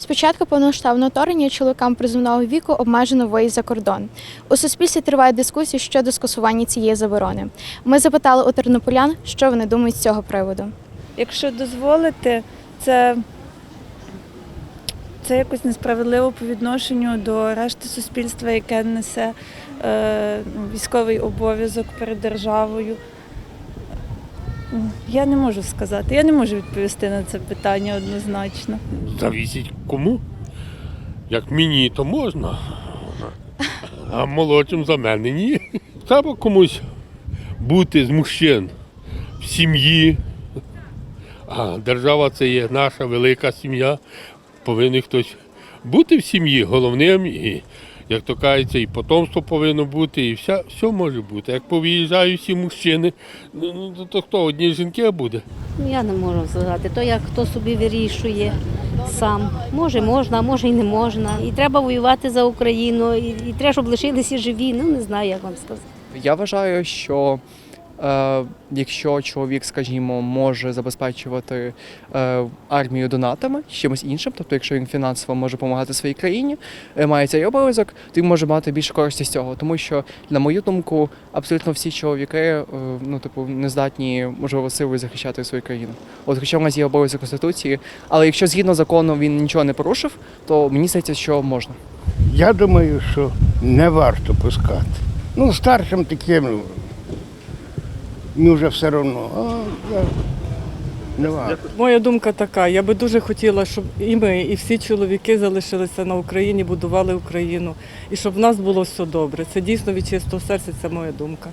З початку повномасштабного вторгнення чоловікам призовного віку обмежено виїзд за кордон. У суспільстві триває дискусія щодо скасування цієї заборони. Ми запитали у тернополян, що вони думають з цього приводу. Якщо дозволити, це, це якось несправедливо по відношенню до решти суспільства, яке несе е, військовий обов'язок перед державою. Я не можу сказати, я не можу відповісти на це питання однозначно. Завісить кому? Як мені, то можна. А молодшим за мене ні. Треба комусь бути з мужчин в сім'ї. А держава це є наша велика сім'я. Повинен хтось бути в сім'ї головним і, як то кажеться, і потомство повинно бути, і все, все може бути. Як повиїжджають всі мужчини, ну, ну, то, то хто одні жінки буде? Я не можу сказати, то як хто собі вирішує сам. Може, можна, а може і не можна. І треба воювати за Україну, і, і треба, щоб лишилися живі. Ну не знаю, як вам сказати. Я вважаю, що якщо чоловік, скажімо, може забезпечувати е, армію донатами чимось іншим, тобто якщо він фінансово може допомагати своїй країні, е, має цей обов'язок, то він може мати більше користі з цього. Тому що, на мою думку, абсолютно всі чоловіки е, ну, типу, не здатні, можливо, силою захищати свою країну. От хоча в нас є обов'язок конституції, але якщо згідно закону він нічого не порушив, то мені здається, що можна. Я думаю, що не варто пускати. Ну, старшим таким, мені вже все одно. А, я... Не варто. Моя думка така. Я би дуже хотіла, щоб і ми, і всі чоловіки залишилися на Україні, будували Україну, і щоб в нас було все добре. Це дійсно від чистого серця, це моя думка.